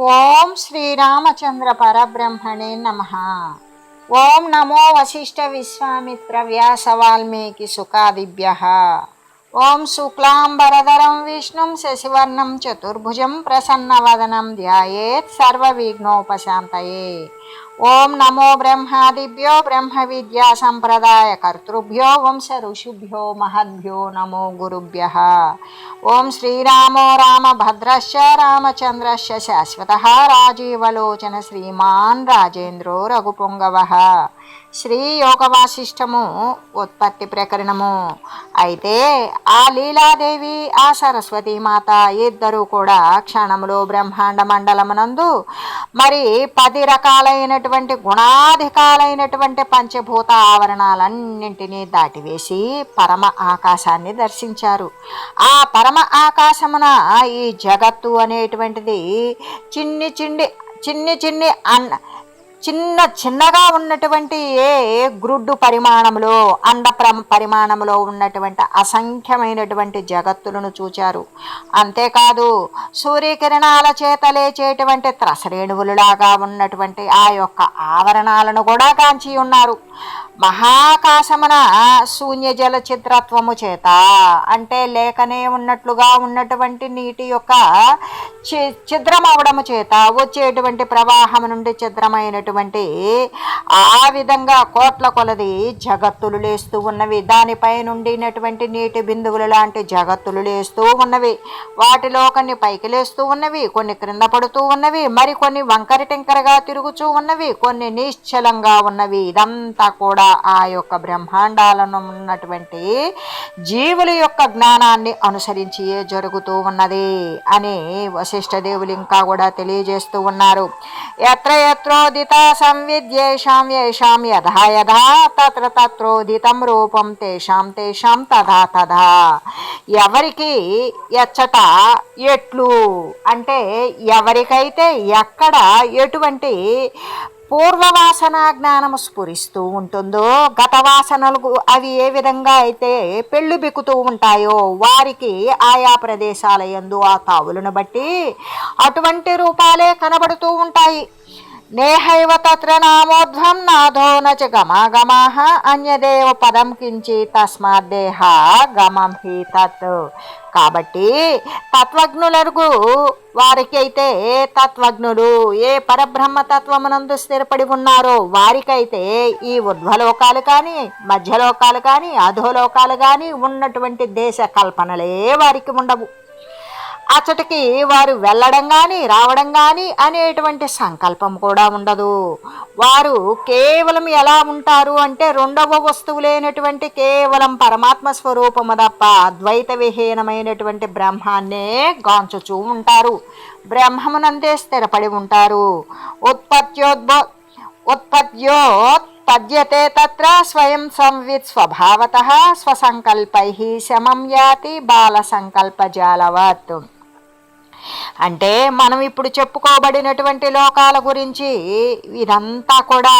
ఓం శ్రీరామచంద్ర పరబ్రహ్మణే నమ ఓం నమో వశిష్ఠ విశ్వామిత్ర వ్యాస వాల్మీకి సుఖాదిభ్య ఓం శుక్లాంబరధరం విష్ణుం శశివర్ణం చతుర్భుజం ప్రసన్నవదనం ధ్యాయేత్ సర్వవిఘ్నోపశాంతయే ఓం నమో బ్రహ్మాదిభ్యో బ్రహ్మ విద్యా సంప్రదాయ కర్తృభ్యో వంశ ఋషిభ్యో మహద్భ్యో నమో గురుభ్య. ఓం శ్రీరామో రామభద్రశ్చ రామచంద్రశ్చ శాశ్వత రాజీవలోచన శ్రీమాన్ రాజేంద్రో రఘుపుంగవ. శ్రీ యోగ వాసిష్టము ఉత్పత్తి ప్రకరణము. అయితే ఆ లీలాదేవి ఆ సరస్వతి మాత ఇద్దరూ కూడా క్షణములో బ్రహ్మాండ మండలమునందు మరి పది రకాలైనటువంటి గుణాధికాలైనటువంటి పంచభూత ఆవరణాలన్నింటినీ దాటివేసి పరమ ఆకాశాన్ని దర్శించారు. ఆ పరమ ఆకాశమున ఈ జగత్తు అనేటువంటిది చిన్ని చిన్ని చిన్ని చిన్ని అన్న చిన్న చిన్నగా ఉన్నటువంటి ఏ గ్రుడ్డు పరిమాణంలో అండ పరిమాణంలో ఉన్నటువంటి అసంఖ్యమైనటువంటి జగత్తులను చూచారు. అంతేకాదు సూర్యకిరణాల చేత లేచేటువంటి త్రసరేణువులలాగా ఉన్నటువంటి ఆ యొక్క ఆవరణాలను కూడా కాంచి ఉన్నారు. మహాకాశమున శూన్య జల చిత్రత్వము చేత అంటే లేకనే ఉన్నట్లుగా ఉన్నటువంటి నీటి యొక్క చి ఛిద్రం అవడము చేత వచ్చేటువంటి ప్రవాహం నుండి ఛిద్రమైనటువంటి ఆ విధంగా కోట్ల కొలది జగత్తులు లేస్తూ ఉన్నవి. దానిపై నుండినటువంటి నీటి బిందువులు లాంటి జగత్తులు లేస్తూ ఉన్నవి. వాటిలో కొన్ని పైకి లేస్తూ ఉన్నవి. కొన్ని క్రింద పడుతూ ఉన్నవి. మరికొన్ని వంకర వంకరి టింకరగా తిరుగుతూ ఉన్నవి. కొన్ని నిశ్చలంగా ఉన్నవి. ఇదంతా కూడా ఆ యొక్క బ్రహ్మాండాలను ఉన్నటువంటి జీవుల యొక్క జ్ఞానాన్ని అనుసరించి జరుగుతూ ఉన్నది అని వశిష్ఠ దేవులు ఇంకా కూడా తెలియజేస్తూ ఉన్నారు. ఎత్ర ఎత్రోదిత సంవిద్యేషాం యేషాం యథా యథా తత్ర తత్రోదితం రూపం తేషాం తేషాం తథా తథా ఎవరికి ఎచ్చట ఎట్లు? అంటే ఎవరికైతే ఎక్కడ ఎటువంటి పూర్వవాసన జ్ఞానము స్ఫురిస్తూ ఉంటుందో గత వాసనలు అవి ఏ విధంగా అయితే పెళ్ళు బిక్కుతూ ఉంటాయో వారికి ఆయా ప్రదేశాల యందు ఆ తావులను బట్టి అటువంటి రూపాలే కనబడుతూ ఉంటాయి. నేహైవ తత్ర నామోధ్వం నాథో నచ గమాగమాహ అన్యదేవ పదం కించి తస్మాద్దేహ గమం హి తత్. కాబట్టి తత్వజ్ఞులరుగు వారికి అయితే తత్వజ్ఞులు ఏ పరబ్రహ్మ తత్వమునందు స్థిరపడి ఉన్నారో వారికైతే ఈ ఉర్ధ్వలోకాలు కానీ మధ్యలోకాలు కానీ అధోలోకాలు కానీ ఉన్నటువంటి దేశ కల్పనలే వారికి ఉండవు. అచ్చటికి వారు వెళ్ళడం కానీ రావడం కానీ అనేటువంటి సంకల్పం కూడా ఉండదు. వారు కేవలం ఎలా ఉంటారు అంటే రెండవ వస్తువు లేనటువంటి కేవలం పరమాత్మ స్వరూపము తప్ప అద్వైత విహీనమైనటువంటి బ్రహ్మాన్నే గాంచుచూ ఉంటారు. బ్రహ్మమునందే స్థిరపడి ఉంటారు. ఉత్పత్యోద్భో ఉత్పత్యోత్పద్యతే తత్ర స్వయం సంవిత్ స్వభావత స్వసంకల్పై శమం యాతి బాల సంకల్పజాలవత్ అంటే మనం ఇప్పుడు చెప్పుకోబడినటువంటి లోకాల గురించి ఇదంతా కూడా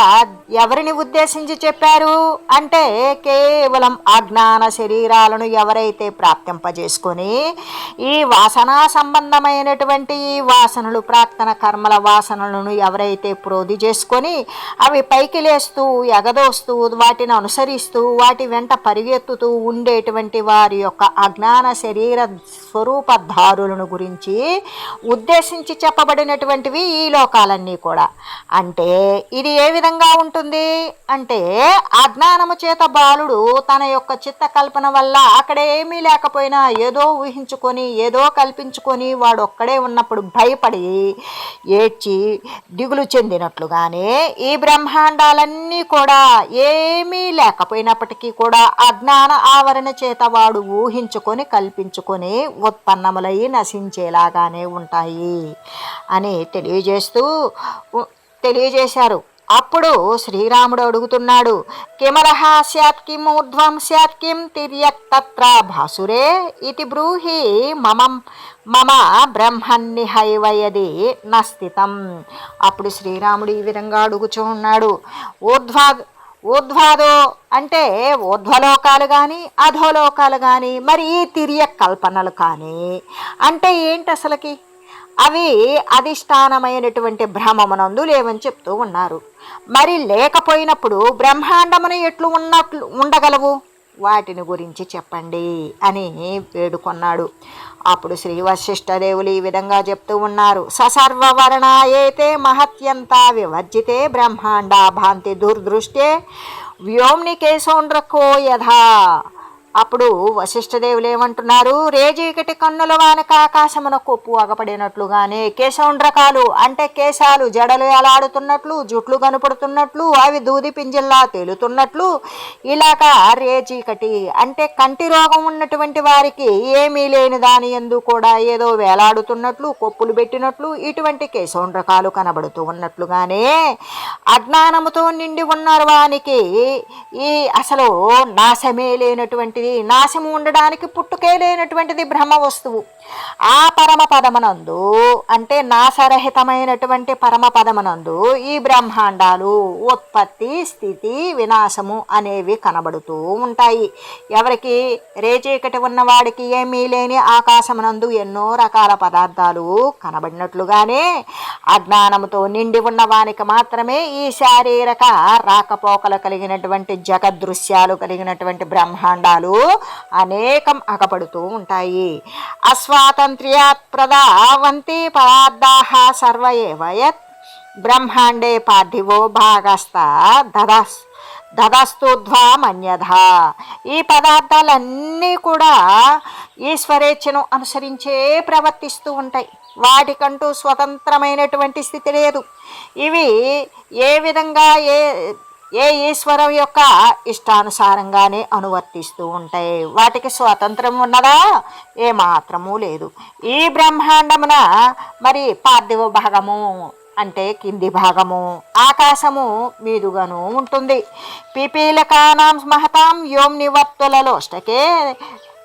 ఎవరిని ఉద్దేశించి చెప్పారు? అంటే కేవలం అజ్ఞాన శరీరాలను ఎవరైతే ప్రాప్తింపజేసుకొని ఈ వాసనా సంబంధమైనటువంటి ఈ వాసనలు ప్రాక్తన కర్మల వాసనలను ఎవరైతే ప్రోధి చేసుకొని అవి పైకి లేస్తూ ఎగదోస్తూ వాటిని అనుసరిస్తూ వాటి వెంట పరిగెత్తుతూ ఉండేటువంటి వారి యొక్క అజ్ఞాన శరీర స్వరూపధారులను గురించి ఉద్దేశించి చెప్పబడినటువంటివి ఈ లోకాలన్నీ కూడా. అంటే ఇది ఏ విధంగా ఉంటుంది? అంటే అజ్ఞానము చేత బాలుడు తన యొక్క చిత్త కల్పన వల్ల అక్కడ ఏమీ లేకపోయినా ఏదో ఊహించుకొని ఏదో కల్పించుకొని వాడు ఒక్కడే ఉన్నప్పుడు భయపడి ఏడ్చి దిగులు చెందినట్లుగానే ఈ బ్రహ్మాండాలన్నీ కూడా ఏమీ లేకపోయినప్పటికీ కూడా అజ్ఞాన ఆవరణ చేత వాడు ఊహించుకొని కల్పించుకొని ఉత్పన్నములై నశించేలాగా నశించేలాగానే ఉంటాయి అని తెలియజేస్తూ తెలియజేశారు. అప్పుడు శ్రీరాముడు అడుగుతున్నాడు కిమలహ స్యాత్ కిం ఊర్ధ్వం స్యాత్ కిం తిర్యక్తత్ర భాసురే ఇతి బ్రూహి మమం మమ బ్రహ్మన్నిహైవయది నస్థితం. అప్పుడు శ్రీరాముడు ఈ విధంగా అడుగుచూ ఉన్నాడు ఊర్ధ్వ ఊర్ధ్వాదో అంటే ఊర్ధ్వలోకాలు కానీ అధోలోకాలు కానీ మరి తిరియ కల్పనలు కానీ అంటే ఏంటి అసలుకి? అవి అధిష్టానమైనటువంటి భ్రమమునందు లేవని చెప్తూ ఉన్నారు. మరి లేకపోయినప్పుడు బ్రహ్మాండమును ఎట్లు ఉన్నట్లు ఉండగలవు? వాటిని గురించి చెప్పండి అని వేడుకొన్నాడు. అప్పుడు శ్రీ వశిష్ఠదేవులు ఈ విధంగా చెప్తూ ఉన్నారు. ససర్వవర్ణాయేతే మహత్యంత వివర్జితే బ్రహ్మాండ భాంతి దుర్దృష్టే వ్యోమ్ని కేశౌండ్రకో యథా అప్పుడు వశిష్ఠదేవులు ఏమంటున్నారు? రేజీకటి కన్నుల వానక ఆకాశమున కొప్పు అగపడినట్లుగానే కేశౌండ్రకాలు అంటే కేశాలు జడలు ఎలాడుతున్నట్లు జుట్లు కనపడుతున్నట్లు అవి దూది పింజిల్లా తేలుతున్నట్లు ఇలాగా రేజీకటి అంటే కంటి రోగం ఉన్నటువంటి వారికి ఏమీ లేని దాని ఎందు కూడా ఏదో వేలాడుతున్నట్లు కొప్పులు పెట్టినట్లు ఇటువంటి కేశౌండ్రకాలు కనబడుతూ ఉన్నట్లుగానే అజ్ఞానముతో నిండి ఉన్నారు వానికి. ఈ అసలు నాశమే లేనటువంటి నాశము ఉండడానికి పుట్టుకే లేనటువంటిది బ్రహ్మ వస్తువు. ఆ పరమ పదమనందు అంటే నాశరహితమైనటువంటి పరమ పదమనందు ఈ బ్రహ్మాండాలు ఉత్పత్తి స్థితి వినాశము అనేవి కనబడుతూ ఉంటాయి. ఎవరికి రేచీకటి ఉన్నవాడికి ఏమీ లేని ఆకాశమునందు ఎన్నో రకాల పదార్థాలు కనబడినట్లుగానే అజ్ఞానముతో నిండి ఉన్నవానికి మాత్రమే ఈ శారీరక రాకపోకలు కలిగినటువంటి జగదృశ్యాలు కలిగినటువంటి బ్రహ్మాండాలు అనేకం అగపడుతూ ఉంటాయి. అశ్వ ప్రదావంతి పదార్థాః సర్వ ఏవ యత్. బ్రహ్మాండే పార్థివో భాగస్త దదస్ దదస్తుధ్వా మన్యధ ఈ పదార్థాలన్నీ కూడా ఈశ్వరేచ్ఛను అనుసరించే ప్రవర్తిస్తూ ఉంటాయి. వాటికంటూ స్వతంత్రమైనటువంటి స్థితి లేదు. ఇవి ఏ విధంగా ఏ ఏ ఈశ్వరం యొక్క ఇష్టానుసారంగానే అనువర్తిస్తూ ఉంటాయి వాటికి స్వాతంత్రం ఉన్నదా? ఏమాత్రమూ లేదు. ఈ బ్రహ్మాండమున మరి పార్థివ భాగము అంటే కింది భాగము ఆకాశము మీదుగాను ఉంటుంది. పిపీలకానాం మహతాం యోం నివర్తులలోష్టకే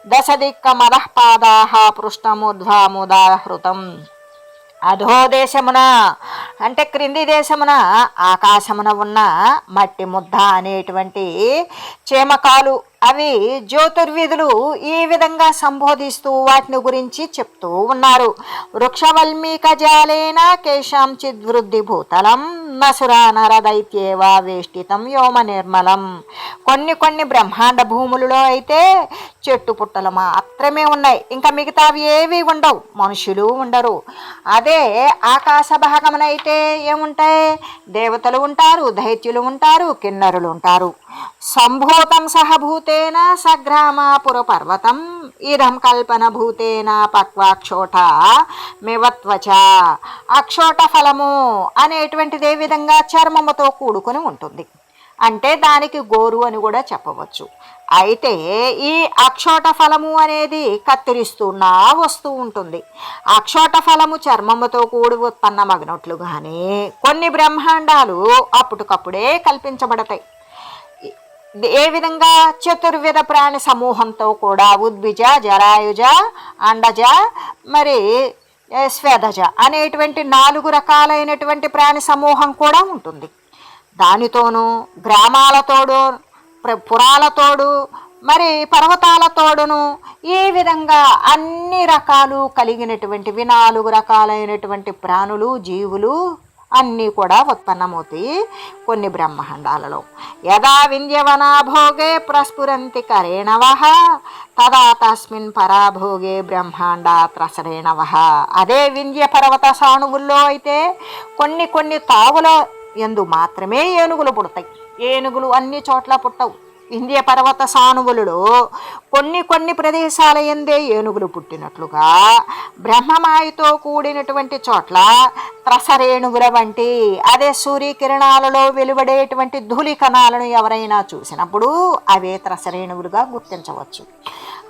దశ దిక్క మదఃపాదాహ అధో దేశమున అంటే క్రింది దేశమున ఆకాశమున ఉన్న మట్టి ముద్ద అనేటువంటి చేమకాలు అవి జ్యోతిర్విధులు ఈ విధంగా సంబోధిస్తూ వాటిని గురించి చెప్తూ ఉన్నారు. వృక్షవల్మీక జాలేన కేశాంచిద్ వృద్ధి భూతలం నసురా నరదైత్యేవా వేష్టితం వ్యోమ నిర్మలం. కొన్ని కొన్ని బ్రహ్మాండ భూములలో అయితే చెట్టు పుట్టలు మాత్రమే ఉన్నాయి. ఇంకా మిగతావి ఏవి ఉండవు. మనుషులు ఉండరు. అదే ఆకాశ భాగమునైతే ఏముంటాయి? దేవతలు ఉంటారు దైత్యులు ఉంటారు కిన్నరులు ఉంటారు. సంభూతం సహభూతేన సగ్రామాపుర పర్వతం ఇదం కల్పన భూతేన పక్వాక్షోట మివత్వచ అక్షోట ఫలము అనేటువంటిది ఏ విధంగా చర్మముతో కూడుకొని ఉంటుంది. అంటే దానికి గోరు అని కూడా చెప్పవచ్చు. అయితే ఈ అక్షోట ఫలము అనేది కత్తిరిస్తున్నా వస్తూ ఉంటుంది. అక్షోట ఫలము చర్మముతో కూడి ఉత్పన్నమగినట్లు కానీ కొన్ని బ్రహ్మాండాలు అప్పటికప్పుడే కల్పించబడతాయి. ఏ విధంగా చతుర్విధ ప్రాణి సమూహంతో కూడా ఉద్విజ జరాయుజ అండజ మరి స్వేదజ అనేటువంటి నాలుగు రకాలైనటువంటి ప్రాణి సమూహం కూడా ఉంటుంది. దానితోనూ గ్రామాలతోడు ప్ర- పురాలతోడు మరి పర్వతాలతోడును ఈ విధంగా అన్ని రకాలు కలిగినటువంటివి నాలుగు రకాలైనటువంటి ప్రాణులు జీవులు అన్నీ కూడా ఉత్పన్నమవుతాయి. కొన్ని బ్రహ్మాండాలలో యదా వింధ్యవనాభోగే ప్రస్ఫురంతి కరేణవ తదా తస్మిన్ పరాభోగే బ్రహ్మాండ త్రసరేణవ. అదే వింధ్య పర్వత సాణువుల్లో అయితే కొన్ని కొన్ని తావుల ఎందు మాత్రమే ఏనుగులు పుడతాయి. ఏనుగులు అన్ని చోట్ల పుట్టవు. ఇండియ పర్వత సానువులలో కొన్ని కొన్ని ప్రదేశాల ఎందే ఏనుగులు పుట్టినట్లుగా బ్రహ్మమాయతో కూడినటువంటి చోట్ల త్రసరేణువుల వంటి అదే సూర్యకిరణాలలో వెలువడేటువంటి ధూళి కణాలను ఎవరైనా చూసినప్పుడు అవే త్రసరేణువులుగా గుర్తించవచ్చు.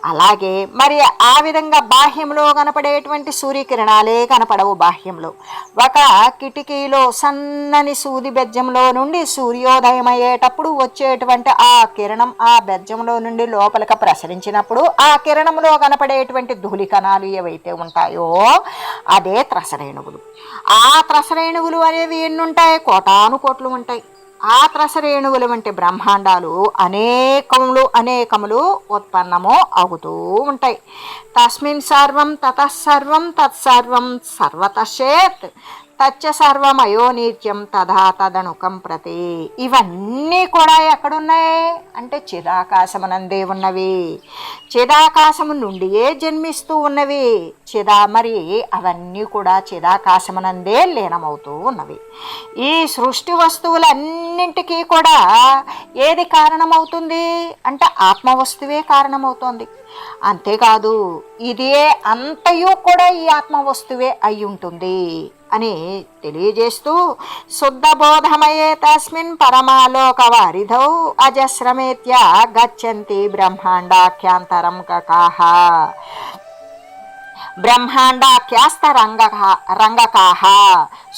అలాగే మరి ఆ విధంగా బాహ్యంలో కనపడేటువంటి సూర్యకిరణాలే కనపడవు బాహ్యంలో. ఒక కిటికీలో సన్నని సూది బెజ్జంలో నుండి సూర్యోదయం అయ్యేటప్పుడు వచ్చేటువంటి ఆ కిరణం ఆ బెజ్జంలో నుండి లోపలికి ప్రసరించినప్పుడు ఆ కిరణంలో కనపడేటువంటి ధూళి కణాలు ఏవైతే ఉంటాయో అదే త్రసరేణువులు. ఆ త్రసరేణువులు అనేవి ఎన్నుంటాయి? కోటాను కోట్లు ఉంటాయి. ఆత్రసరేణువుల వంటి బ్రహ్మాండాలు అనేకములు అనేకములు ఉత్పన్నము అవుతూ ఉంటాయి. తస్మిన్ సర్వం తతసర్వం తత్సర్వం సర్వతశేత్ తచ్చ సర్వమయోనీత్యం తథా తదనుకం ప్రతి. ఇవన్నీ కూడా ఎక్కడున్నాయి? అంటే చిదాకాశమునందే ఉన్నవి. చిదాకాశము నుండియే జన్మిస్తూ ఉన్నవి. చిదా మరి అవన్నీ కూడా చిదాకాశమునందే లీనమవుతూ ఉన్నవి. ఈ సృష్టి వస్తువులన్నింటికీ కూడా ఏది కారణమవుతుంది? అంటే ఆత్మ వస్తువే కారణమవుతోంది. అంతేకాదు ఇదే అంతయు కూడా ఈ ఆత్మ వస్తువే అయి ఉంటుంది అని తెలియజేస్తూ శుద్ధబోధమయే తస్మిన్ పరమాలోక వారిధౌ అజస్రమేత్య గచ్చంతి బ్రహ్మాండాఖ్యాంతరం కకాహ. బ్రహ్మాండాఖ్యాస్త రంగ రంగకాహ.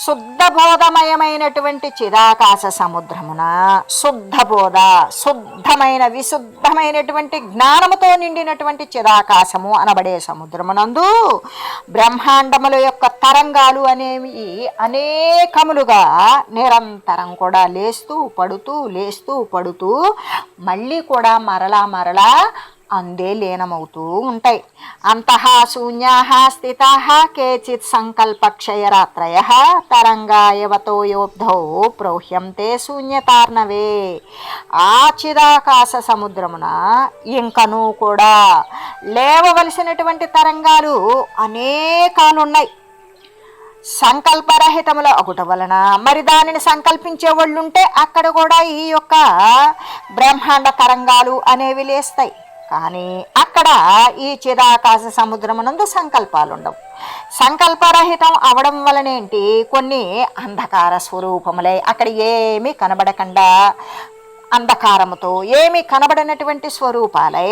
శుద్ధబోధమయమైనటువంటి చిదాకాశ సముద్రమున శుద్ధబోధ శుద్ధమైన విశుద్ధమైనటువంటి జ్ఞానముతో నిండినటువంటి చిదాకాశము అనబడే సముద్రమునందు బ్రహ్మాండముల యొక్క తరంగాలు అనేవి అనేకములుగా నిరంతరం కూడా లేస్తూ పడుతూ లేస్తూ పడుతూ మళ్ళీ కూడా మరలా మరలా అందే లీనమవుతూ ఉంటాయి. అంతః శూన్యా స్థితా కేచిత్ సంకల్పక్షయరాత్రయ తరంగాయవతో యోబ్ధౌ ప్రౌహ్యంతే శూన్యతార్ణవే. ఆ చిదాకాశ సముద్రమున ఇంకనూ కూడా లేవవలసినటువంటి తరంగాలు అనేకాలున్నాయి. సంకల్పరహితముల ఒకట వలన మరి దానిని సంకల్పించే వాళ్ళుంటే అక్కడ కూడా ఈ యొక్క బ్రహ్మాండ తరంగాలు అనేవి లేస్తాయి. కానీ అక్కడ ఈ చిదాకాశ సముద్రమునందు సంకల్పాలు ఉండవు సంకల్పరహితం అవడం వలనేంటి? కొన్ని అంధకార స్వరూపములై అక్కడ ఏమీ కనబడకుండా అంధకారముతో ఏమీ కనబడినటువంటి స్వరూపాలై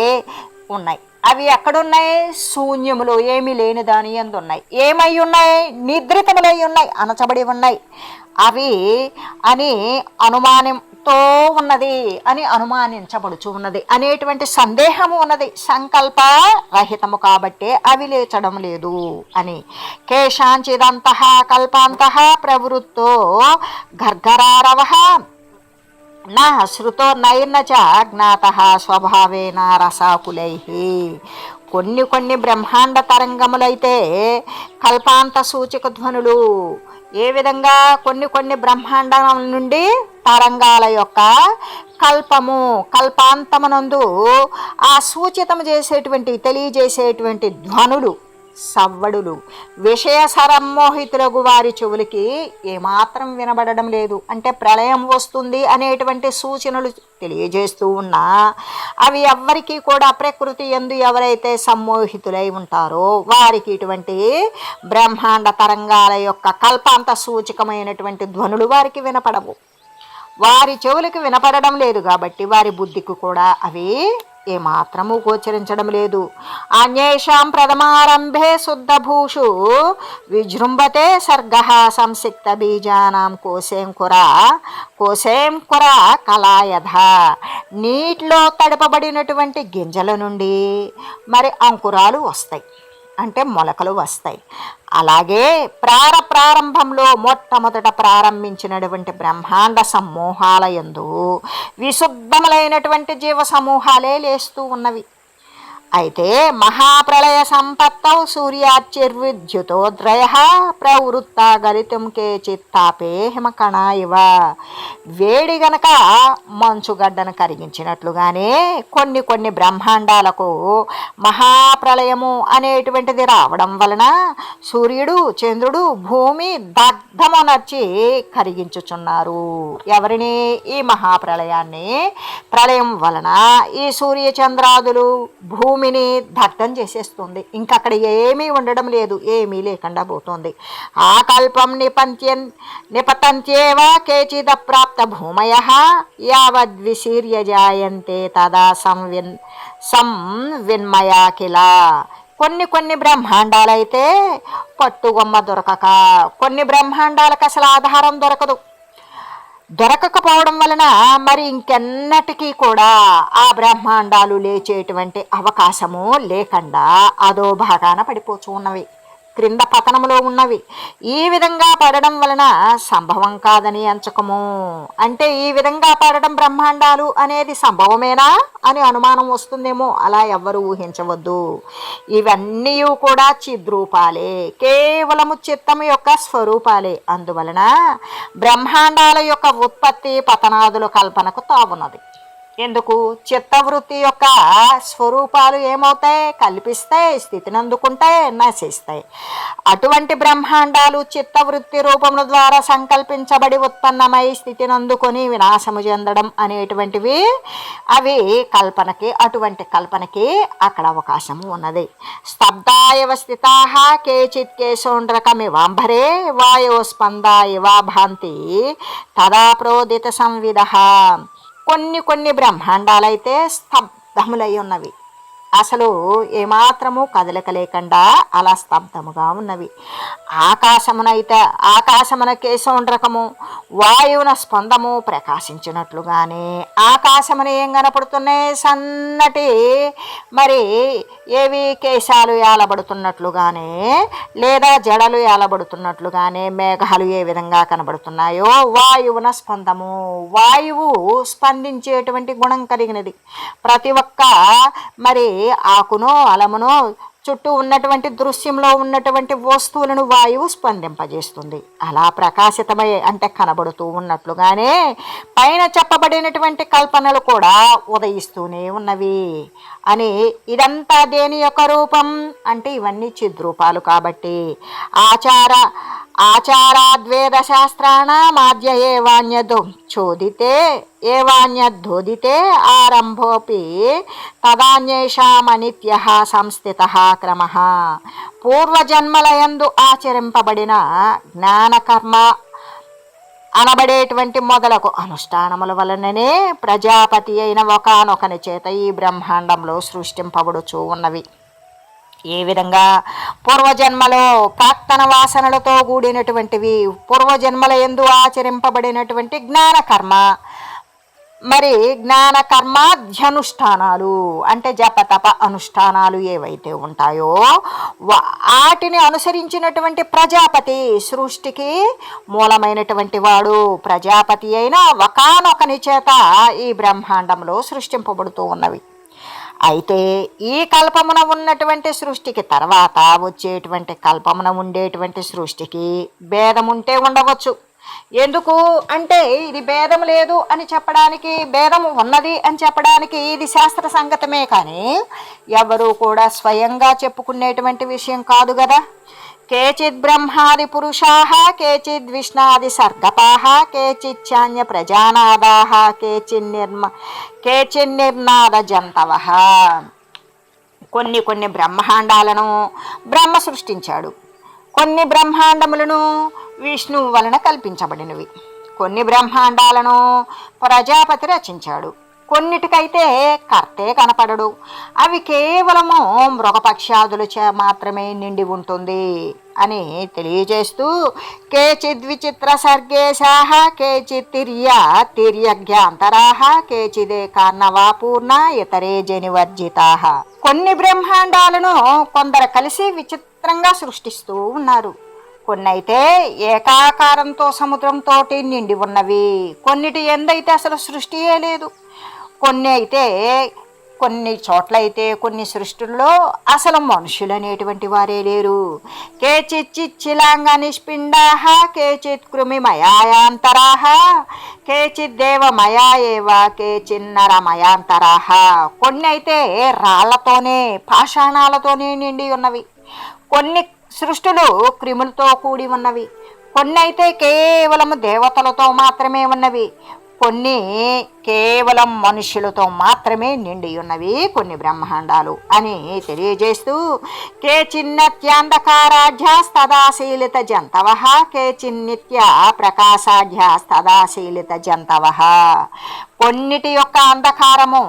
ఉన్నాయి. అవి ఎక్కడున్నాయి శూన్యములు ఏమీ లేని దాని ఎందు ఉన్నాయి ఏమై ఉన్నాయి? నిద్రితములై ఉన్నాయి అనచబడి ఉన్నాయి. అవి అని అనుమానం అనుమానంతో ఉన్నది అని అనుమానించబడుచు ఉన్నది. అనేటువంటి సందేహము ఉన్నది. సంకల్ప రహితము కాబట్టే అవి లేచడం లేదు అని. కేశాంచిదంత కల్పాంత ప్రవృత్తో గర్గరారవ నా శృతో నైర్న చ అజ్ఞాత స్వభావేన రసాకులై. కొన్ని కొన్ని బ్రహ్మాండ తరంగములైతే కల్పాంత సూచక ధ్వనులు ఏ విధంగా కొన్ని కొన్ని బ్రహ్మాండాల నుండి తరంగాల యొక్క కల్పము కల్పాంతమునందు ఆ సూచితం చేసేటువంటి తెలియజేసేటువంటి ధ్వనులు. సవ్వడులు. విషయ సరమ్మోహితులకు వారి చెవులకి ఏమాత్రం వినబడడం లేదు. అంటే ప్రళయం వస్తుంది అనేటువంటి సూచనలు తెలియజేస్తూ ఉన్నా అవి ఎవ్వరికీ కూడా ప్రకృతి ఎందు ఎవరైతే సమ్మోహితులై ఉంటారో వారికి ఇటువంటి బ్రహ్మాండ తరంగాల యొక్క కల్పాంత సూచకమైనటువంటి ధ్వనులు వారికి వినపడవు. వారి చెవులకు వినపడడం లేదు కాబట్టి వారి బుద్ధికి కూడా అవి ఏమాత్రము గోచరించడం లేదు. అన్యేషాం ప్రథమారంభే శుద్ధభూషు విజృంభతే సర్గ సంసిక్త బీజానాం కోసేంకుర కోసేంకుర కళాయధ. నీటిలో తడపబడినటువంటి గింజల నుండి మరి అంకురాలు వస్తాయి. అంటే మొలకలు వస్తాయి. అలాగే ప్రార ప్రారంభంలో మొట్టమొదట ప్రారంభించినటువంటి బ్రహ్మాండ సమూహాల యందు విశుద్ధములైనటువంటి జీవ సమూహాలే లేస్తూ ఉన్నవి. అయితే మహాప్రళయ సంపత్తౌ సూర్యాచిర్విద్యుతోద్రయ ప్రవృత్త గలితం కేచిత్తాపే హిమకణ ఇవ వేడి గనక మంచుగడ్డను కరిగించినట్లుగానే కొన్ని కొన్ని బ్రహ్మాండాలకు మహాప్రళయము అనేటువంటిది రావడం వలన సూర్యుడు చంద్రుడు భూమి దగ్ధమునర్చి కరిగించుచున్నారు. ఎవరిని? ఈ మహాప్రళయాన్ని. ప్రళయం వలన ఈ సూర్య చంద్రాదులు భూమిని దగ్ధం చేసేస్తుంది. ఇంక అక్కడ ఏమీ ఉండడం లేదు ఏమీ లేకుండా పోతుంది. ఆ కల్పం నిపతంత్యేవ కేచిద ప్రాప్త భూమయ యావద్విశీర్య జాయంతే తదా సంవిన్ సంవిన్మయా కిల కొన్ని కొన్ని బ్రహ్మాండాలైతే పట్టుగొమ్మ దొరకక కొన్ని బ్రహ్మాండాలకు అసలు ఆధారం దొరకదు. దొరకకపోవడం వలన మరి ఇంకెన్నటికీ కూడా ఆ బ్రహ్మాండాలు లేచేటువంటి అవకాశము లేకుండా అదో భాగాన పడిపోతూ ఉన్నవి. క్రింద పతనములో ఉన్నవి. ఈ విధంగా పడడం వలన సంభవం కాదని ఎంచకము అంటే ఈ విధంగా పడడం బ్రహ్మాండాలు అనేది సంభవమేనా అని అనుమానం వస్తుందేమో అలా ఎవ్వరు ఊహించవద్దు. ఇవన్నీ కూడా చిద్రూపాలే కేవలము చిత్తము యొక్క స్వరూపాలే. అందువలన బ్రహ్మాండాల యొక్క ఉత్పత్తి పతనాదుల కల్పనకు తావున్నది. ఎందుకు? చిత్తవృత్తి యొక్క స్వరూపాలు ఏమవుతాయి? కల్పిస్తాయి స్థితిని అందుకుంటాయి నశిస్తాయి. అటువంటి బ్రహ్మాండాలు చిత్తవృత్తి రూపముల ద్వారా సంకల్పించబడి ఉత్పన్నమై స్థితిని అందుకొని వినాశము చెందడం అనేటువంటివి అవి కల్పనకి అటువంటి కల్పనకి అక్కడ అవకాశం ఉన్నది. స్తబ్దాయవ స్థితా కేచిత్ కేశోండ్రకమివాంబరే వాయో స్పందా ఇవా భాంతి తదా ప్రోదిత సంవిధ కొన్ని కొన్ని బ్రహ్మాండాలైతే స్తబ్దములై ఉన్నవి. అసలు ఏమాత్రము కదలిక లేకుండా అలా స్తబ్దముగా ఉన్నవి. ఆకాశమునైతే ఆకాశమున కేశవుండ్రకము వాయువున స్పందము ప్రకాశించినట్లుగానే ఆకాశమున ఏం కనపడుతున్నాయి? సన్నటి మరి ఏవి కేశాలు ఏలబడుతున్నట్లుగానే లేదా జడలు ఏలబడుతున్నట్లుగానే మేఘాలు ఏ విధంగా కనబడుతున్నాయో వాయువున స్పందము. వాయువు స్పందించేటువంటి గుణం కలిగినది. ప్రతి ఒక్క మరి ఆకునో అలమునో చుట్టూ ఉన్నటువంటి దృశ్యంలో ఉన్నటువంటి వస్తువులను వాయువు స్పందింపజేస్తుంది. అలా ప్రకాశితమై అంటే కనబడుతూ ఉన్నట్లుగానే పైన చెప్పబడినటువంటి కల్పనలు కూడా ఉదయిస్తూనే ఉన్నవి. అని ఇదంతా దేని యొక్క రూపం? అంటే ఇవన్నీ చిద్రూపాలు కాబట్టి. ఆచార ఆచారాద్వేద శాస్త్రాణమాద్య ఏవాణ్యదు చోదితే ఏవాణ్యద్ధోదితే ఆరంభోపి తదాన్యేషామనిత్య సంస్థిత క్రమ. పూర్వజన్మలయందు ఆచరింపబడిన జ్ఞానకర్మ అనబడేటువంటి మొదలకు అనుష్ఠానముల వలననే ప్రజాపతి అయిన ఒకనొకని చేత ఈ బ్రహ్మాండంలో సృష్టింపబడుచూ ఉన్నవి. ఏ విధంగా పూర్వజన్మలో ప్రాక్తన వాసనలతో కూడినటువంటివి పూర్వజన్మల ఎందు ఆచరింపబడినటువంటి జ్ఞానకర్మ మరి జ్ఞాన కర్మాధ్యనుష్ఠానాలు అంటే జపతప అనుష్ఠానాలు ఏవైతే ఉంటాయో వాటిని అనుసరించినటువంటి ప్రజాపతి సృష్టికి మూలమైనటువంటి వాడు. ప్రజాపతి అయిన ఒకనొకని చేత ఈ బ్రహ్మాండంలో సృష్టింపబడుతూ ఉన్నవి. అయితే ఈ కల్పమున ఉన్నటువంటి సృష్టికి తర్వాత వచ్చేటువంటి కల్పమున ఉండేటువంటి సృష్టికి భేదం ఉంటే ఉండవచ్చు. ఎందుకు అంటే ఇది భేదం లేదు అని చెప్పడానికి భేదం ఉన్నది అని చెప్పడానికి ఇది శాస్త్ర సంగతమే కానీ ఎవరు కూడా స్వయంగా చెప్పుకునేటువంటి విషయం కాదు కదా. కేచిద్ బ్రహ్మాది పురుషా కేచిద్ విష్ణాది సర్గపా కేచిచ్చాన్య ప్రజానాదా కేచిన్నిర్మ కేచిన్నిర్నాద జంతవ. కొన్ని కొన్ని బ్రహ్మాండాలను బ్రహ్మ సృష్టించాడు. కొన్ని బ్రహ్మాండములను విష్ణువు వలన కల్పించబడినవి. కొన్ని బ్రహ్మాండాలను ప్రజాపతి రచించాడు. కొన్నిటికైతే కర్తే కనపడడు. అవి కేవలము మృగపక్షాదుల చే మాత్రమే నిండి ఉంటుంది అని తెలియజేస్తూ కేచిద్ విచిత్ర సర్గేశాహ కేచిత్ తిర్య తిర్యజ్ఞాంతరాహ కేచిదే కార్ణవా పూర్ణ ఇతరే జనివర్జితాహ కొన్ని బ్రహ్మాండాలను కొందరు కలిసి విచిత్ర విచిత్రంగా సృష్టిస్తూ ఉన్నారు. కొన్ని అయితే ఏకాకారంతో సముద్రంతో నిండి ఉన్నవి. కొన్నిటి ఎందైతే అసలు సృష్టియే లేదు. కొన్ని అయితే కొన్ని చోట్లయితే కొన్ని సృష్టిల్లో అసలు మనుషులు అనేటువంటి వారే లేరు. కేచిచ్చిలాంగ నిష్పిండాహ కేచిత్ కృమి మయాయాంతరాహ కేచిత్ దేవమయా ఏవ కేచిన్నర మయాంతరాహ కొన్ని అయితే రాళ్ళతోనే పాషాణాలతోనే నిండి ఉన్నవి. కొన్ని సృష్టిలు క్రిములతో కూడి ఉన్నవి. కొన్ని అయితే కేవలం దేవతలతో మాత్రమే ఉన్నవి. కొన్ని కేవలం మనుషులతో మాత్రమే నిండి ఉన్నవి కొన్ని బ్రహ్మాండాలు అని తెలియజేస్తూ కే చిన్నత్యాంధకారాఢ్యాస్తదాశీలిత జంతవ కే చిన్నిత్య ప్రకాశాఢ్యాస్తదాశీలిత జంతవ. కొన్నిటి యొక్క అంధకారము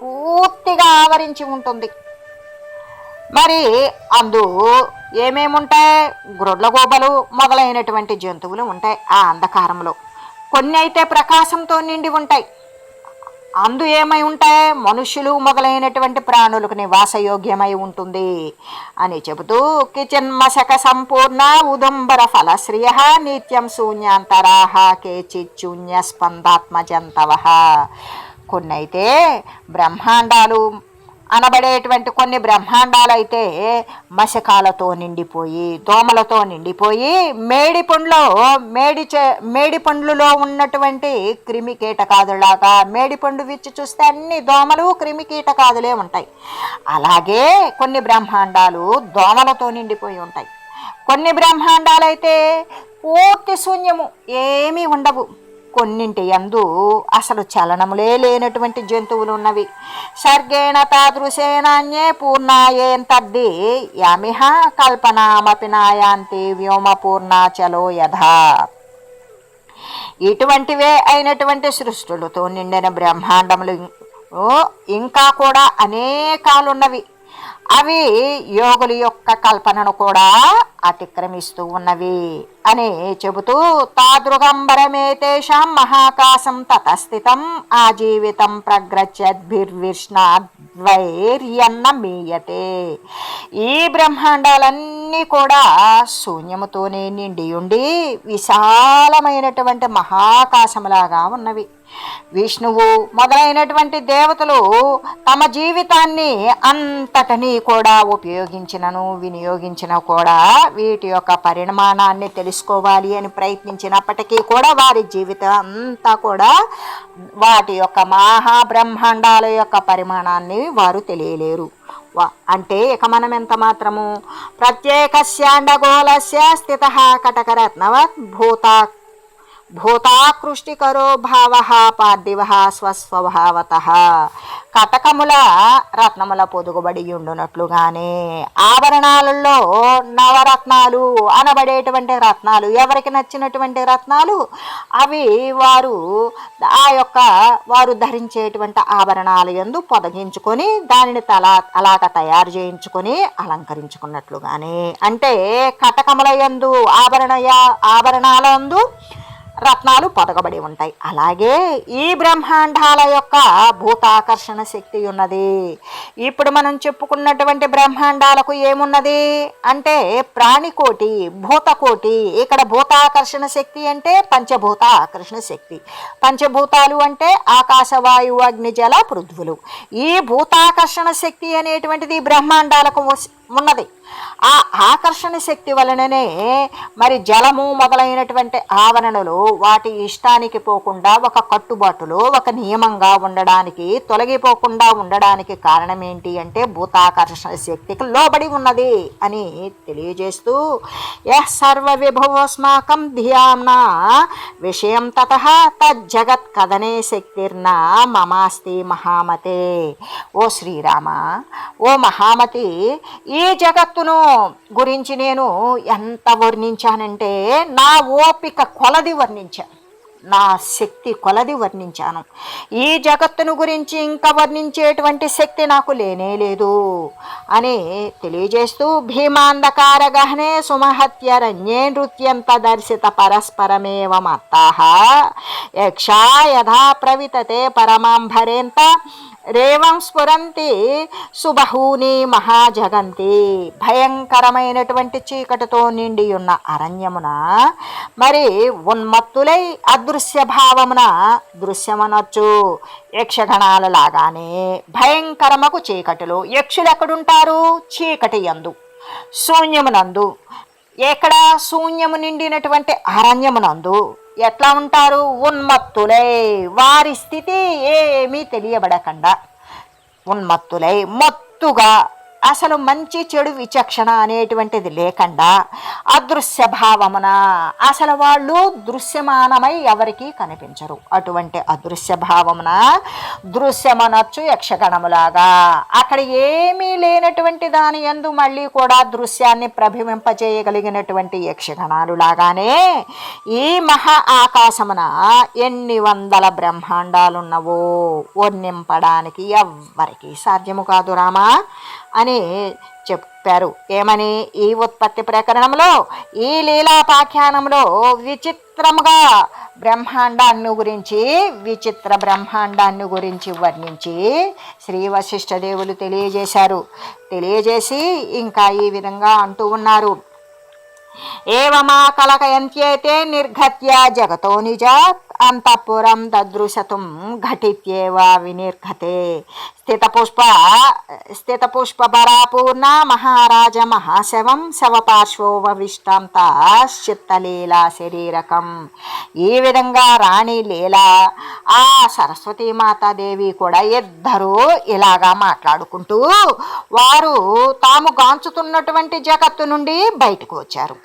పూర్తిగా ఆవరించి ఉంటుంది. మరి అందు ఏమేమి ఉంటాయి గోబలు మొదలైనటువంటి జంతువులు ఉంటాయి ఆ అంధకారంలో. కొన్ని అయితే ప్రకాశంతో నిండి ఉంటాయి. అందు ఏమై ఉంటాయి? మనుషులు మొదలైనటువంటి ప్రాణులకు నివాసయోగ్యమై ఉంటుంది అని చెబుతూ కిచెన్ మశక సంపూర్ణ ఉదంబర ఫలశ్రియ నిత్యం శూన్యాంతరాహ కేచిచ్చూన్య స్పందాత్మజంతవ. కొన్ని అయితే బ్రహ్మాండాలు అనబడేటువంటి కొన్ని బ్రహ్మాండాలు అయితే మశకాలతో నిండిపోయి దోమలతో నిండిపోయి మేడి పండ్లో మేడి చే మేడి పండ్లులో ఉన్నటువంటి క్రిమి కీటకాదులాగా మేడి పండు విచ్చి చూస్తే అన్ని దోమలు క్రిమి కీటకాదులే ఉంటాయి. అలాగే కొన్ని బ్రహ్మాండాలు దోమలతో నిండిపోయి ఉంటాయి. కొన్ని బ్రహ్మాండాలు అయితే పూర్తి శూన్యము ఏమీ ఉండవు. కొన్నింటి యందు అసలు చలనములే లేనటువంటి జంతువులు ఉన్నవి సర్గేణ తాదృశేనాన్యే పూర్ణాయేం తద్ది యమిహ కల్పనామపి నాయాంతి వ్యోమపూర్ణాచలో యథా. ఇటువంటివే అయినటువంటి సృష్టులతో నిండిన బ్రహ్మాండములు ఇంకా కూడా అనేకాలున్నవి. అవి యోగుల యొక్క కల్పనను కూడా అతిక్రమిస్తూ ఉన్నవి. అని చెబుతూ తాదృగంబరమేతేషాం మహాకాశం తతస్థితం ఆ జీవితం ప్రగ్రచ్చద్భిర్విష్ణాద్వైర్యన్న మీయతే ఈ బ్రహ్మాండాలన్నీ కూడా శూన్యముతోనే నిండి ఉండి విశాలమైనటువంటి మహాకాశములాగా ఉన్నవి. విష్ణువు మొదలైనటువంటి దేవతలు తమ జీవితాన్ని అంతటినీ కూడా ఉపయోగించినను వినియోగించిన కూడా వీటి యొక్క పరిమాణాన్ని తెలుసుకోవాలి అని ప్రయత్నించినప్పటికీ కూడా వారి జీవితం అంతా కూడా వాటి యొక్క మహాబ్రహ్మాండాల యొక్క పరిమాణాన్ని వారు తెలియలేరు. అంటే ఇక మనం ఎంత మాత్రము? ప్రత్యేకస్యాండగోళస్య స్థిత కటకరత్నవత్ భూతా భూతాకృష్టికరో భావ పార్థివ స్వస్వభావత కటకముల రత్నముల పొదుగుబడి ఉండునట్లుగానే ఆభరణాలలో నవరత్నాలు అనబడేటువంటి రత్నాలు ఎవరికి నచ్చినటువంటి రత్నాలు అవి వారు ఆ యొక్క వారు ధరించేటువంటి ఆభరణాలు ఎందు పొదగించుకొని దానిని తల అలాగ తయారు చేయించుకొని అలంకరించుకున్నట్లుగానే. అంటే కటకముల యందు ఆభరణ ఆభరణాలందు రత్నాలు పొదగబడి ఉంటాయి. అలాగే ఈ బ్రహ్మాండాల యొక్క భూతాకర్షణ శక్తి ఉన్నది. ఇప్పుడు మనం చెప్పుకున్నటువంటి బ్రహ్మాండాలకు ఏమున్నది? అంటే ప్రాణికోటి భూతకోటి. ఇక్కడ భూతాకర్షణ శక్తి అంటే పంచభూత ఆకర్షణ శక్తి. పంచభూతాలు అంటే ఆకాశవాయు అగ్ని జల పృథ్వులు. ఈ భూతాకర్షణ శక్తి అనేటువంటిది బ్రహ్మాండాలకు ఉన్నది. ఆ ఆకర్షణ శక్తి వలననే మరి జలము మొదలైనటువంటి ఆవరణలు వాటి ఇష్టానికి పోకుండా ఒక కట్టుబాటులో ఒక నియమంగా ఉండడానికి తొలగిపోకుండా ఉండడానికి కారణం ఏంటి అంటే భూతాకర్షణ శక్తికి లోబడి ఉన్నది అని తెలియజేస్తూ యః సర్వ విభవోస్మాకం ధియామ్నా విషయం తత తజ్జగత్ కథనే శక్తిర్నా మమాస్తి మహామతే. ఓ శ్రీరామ ఓ మహామతి ఈ జగత్తును గురించి నేను ఎంత వర్ణించానంటే నా ఓపిక కొలది వర్ణించాను నా శక్తి కొలది వర్ణించాను. ఈ జగత్తును గురించి ఇంకా వర్ణించేటువంటి శక్తి నాకు లేనే లేదు అని తెలియజేస్తూ భీమాంధకార గహనే సుమహత్యరణ్యే నృత్యంత దర్శిత పరస్పరమేవ మత్తాహ యక్షా యథా ప్రవితతే పరమాంభరేంత రేవం స్ఫురంతి సుబహూని మహాజగంతి. భయంకరమైనటువంటి చీకటితో నిండి ఉన్న అరణ్యమున మరి ఉన్మత్తులై అదృశ్య భావమున దృశ్యమనొచ్చు. యక్షగణాల లాగానే భయంకరమకు చీకటిలో యక్షులు ఎక్కడుంటారు చీకటి యందు. శూన్యమునందు. ఎక్కడ శూన్యము నిండినటువంటి అరణ్యమునందు ఎట్లా ఉంటారు? ఉన్మత్తులై. వారి స్థితి ఏమీ తెలియబడకుండా. ఉన్మత్తులై. మత్తుగా అసలు మంచి చెడు విచక్షణ అనేటువంటిది లేకుండా అదృశ్య భావమున అసలు వాళ్ళు దృశ్యమానమై ఎవరికీ కనిపించరు. అటువంటి అదృశ్య భావమున దృశ్యమనొచ్చు యక్షగణములాగా. అక్కడ ఏమీ లేనటువంటి దాని యందు మళ్ళీ కూడా దృశ్యాన్ని ప్రభింపచేయగలిగినటువంటి యక్షగణాలు లాగానే ఈ మహా ఆకాశమున ఎన్ని వందల బ్రహ్మాండాలున్నవో వర్ణింపడానికి ఎవ్వరికీ సాధ్యము కాదు రామా. అని చెప్పారు. ఏమని? ఈ ఉత్పత్తి ప్రకరణంలో ఈ లీలాపాఖ్యానంలో విచిత్రముగా బ్రహ్మాండాన్ని గురించి విచిత్ర బ్రహ్మాండాన్ని గురించి వర్ణించి శ్రీ వశిష్ఠ దేవులు తెలియజేశారు. తెలియజేసి ఇంకా ఈ విధంగా అంటూ ఉన్నారు. ఏవమా కలకయంత్యేతే నిర్ఘత్య జగతో నిజాత్ అంతఃపురం దదృశతుం ఘటిత్యేవ వినిర్ఘతే స్థితపుష్ప స్థితపుష్పభరాపూర్ణ మహారాజ మహాశవం శవపార్శ్వోపవిష్టాంత చిత్తలీలా శరీరకం ఈ విధంగా రాణి లీలా ఆ సరస్వతీ మాతాదేవి కూడా ఇద్దరు ఇలాగా మాట్లాడుకుంటూ వారు తాము గాంచుతున్నటువంటి జగత్తు నుండి బయటకు వచ్చారు.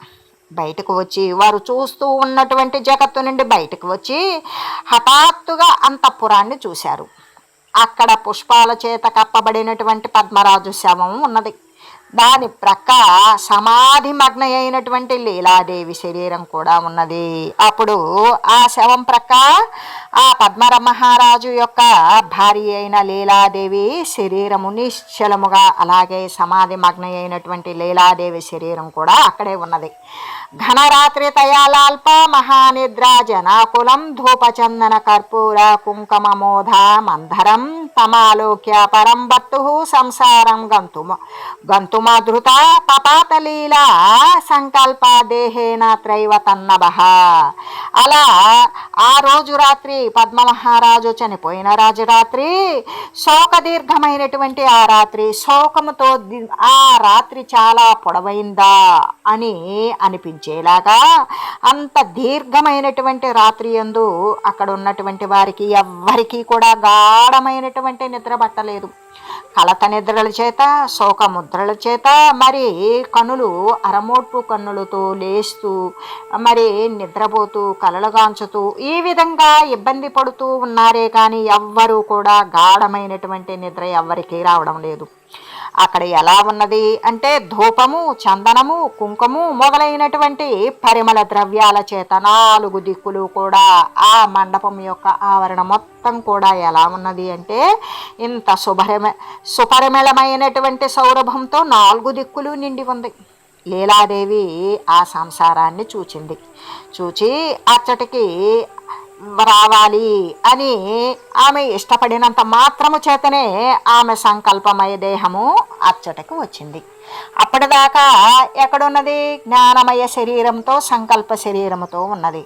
బయటకు వచ్చి వారు చూస్తూ ఉన్నటువంటి జగత్తు నుండి బయటకు వచ్చి హఠాత్తుగా అంతఃపురాన్ని చూశారు. అక్కడ పుష్పాల చేత కప్పబడినటువంటి పద్మరాజు శవం ఉన్నది. దాని ప్రక్క సమాధి మగ్న అయినటువంటి లీలాదేవి శరీరం కూడా ఉన్నది. అప్పుడు ఆ శవం ప్రక్క ఆ పద్మర మహారాజు యొక్క భార్య అయిన లీలాదేవి శరీరము నిశ్చలముగా అలాగే సమాధి మగ్న అయినటువంటి లీలాదేవి శరీరం కూడా అక్కడే ఉన్నది. ఘనరాత్రి తయాలాల్ప మహానిద్ర జనాకులం ధూపచందన కర్పూర కుంకుమమోధ మంధరం తమాలోక్య పరం భర్తు సంసారం గంతుమ గంతుమధృత పపాతలీలా సంకల్ప దేహేన త్రైవ తన్నభ. అలా ఆ రోజు రాత్రి పద్మ మహారాజు చనిపోయిన రాజు రాత్రి శోకదీర్ఘమైనటువంటి ఆ రాత్రి శోకముతో ఆ రాత్రి చాలా పొడవైందా అని అనిపించేలాగా అంత దీర్ఘమైనటువంటి రాత్రి ఎందు అక్కడ ఉన్నటువంటి వారికి ఎవ్వరికీ కూడా గాఢమైనటువంటి నిద్ర పట్టలేదు. కలత నిద్రల చేత శోక ముద్రల చేత మరి కనులు అరమోట్పు కన్నులతో లేస్తూ మరి నిద్రపోతూ కలలుగాంచుతూ ఈ విధంగా ఇబ్బంది పడుతూ ఉన్నారే కానీ ఎవ్వరూ కూడా గాఢమైనటువంటి నిద్ర ఎవ్వరికీ రావడం లేదు. అక్కడ ఎలా ఉన్నది అంటే ధూపము చందనము కుంకుము మొదలైనటువంటి పరిమళ ద్రవ్యాల చేత నాలుగు దిక్కులు కూడా ఆ మండపం యొక్క ఆవరణ మొత్తం కూడా ఎలా ఉన్నది అంటే ఇంత శుభరమ సుపరిమళమైనటువంటి సౌరభంతో నాలుగు దిక్కులు నిండి ఉంది. లీలాదేవి ఆ సంసారాన్ని చూచింది. చూచి అచ్చటికి రావాలి అని ఆమె ఇష్టపడినంత మాత్రము చేతనే ఆమె సంకల్పమయ దేహము అచ్చటకు వచ్చింది. అప్పటిదాకా ఎక్కడున్నది? జ్ఞానమయ శరీరంతో సంకల్ప శరీరముతో ఉన్నది.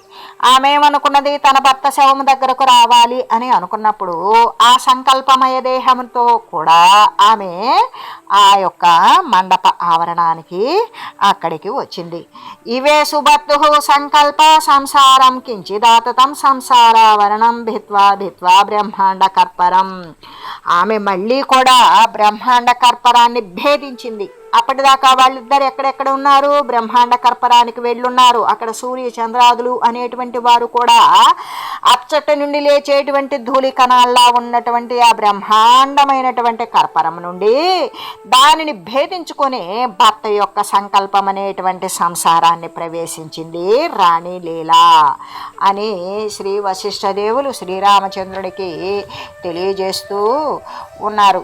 ఆమెమనుకున్నది తన భర్త శవము దగ్గరకు రావాలి అని అనుకున్నప్పుడు ఆ సంకల్పమయ దేహంతో కూడా ఆమె ఆ యొక్క మండప ఆవరణానికి అక్కడికి వచ్చింది. ఇవే సుభర్తు సంకల్ప సంసారం కించిదాతతం సంసారావరణం భిత్వా భిత్వా బ్రహ్మాండ కర్పరం. ఆమె మళ్ళీ కూడా బ్రహ్మాండ కర్పరాన్ని భేదించింది. అప్పటిదాకా వాళ్ళిద్దరు ఎక్కడెక్కడ ఉన్నారు? బ్రహ్మాండ కర్పరానికి వెళ్ళున్నారు. అక్కడ సూర్య చంద్రాదులు అనేటువంటి వారు కూడా అచ్చట నుండి లేచేటువంటి ధూళి కణాల్లా ఉన్నటువంటి ఆ బ్రహ్మాండమైనటువంటి కర్పరం నుండి దానిని భేదించుకొని భర్త యొక్క సంకల్పం అనేటువంటి సంసారాన్ని ప్రవేశించింది రాణి లీలా అని శ్రీ వశిష్ఠదేవులు శ్రీరామచంద్రుడికి తెలియజేస్తూ ఉన్నారు.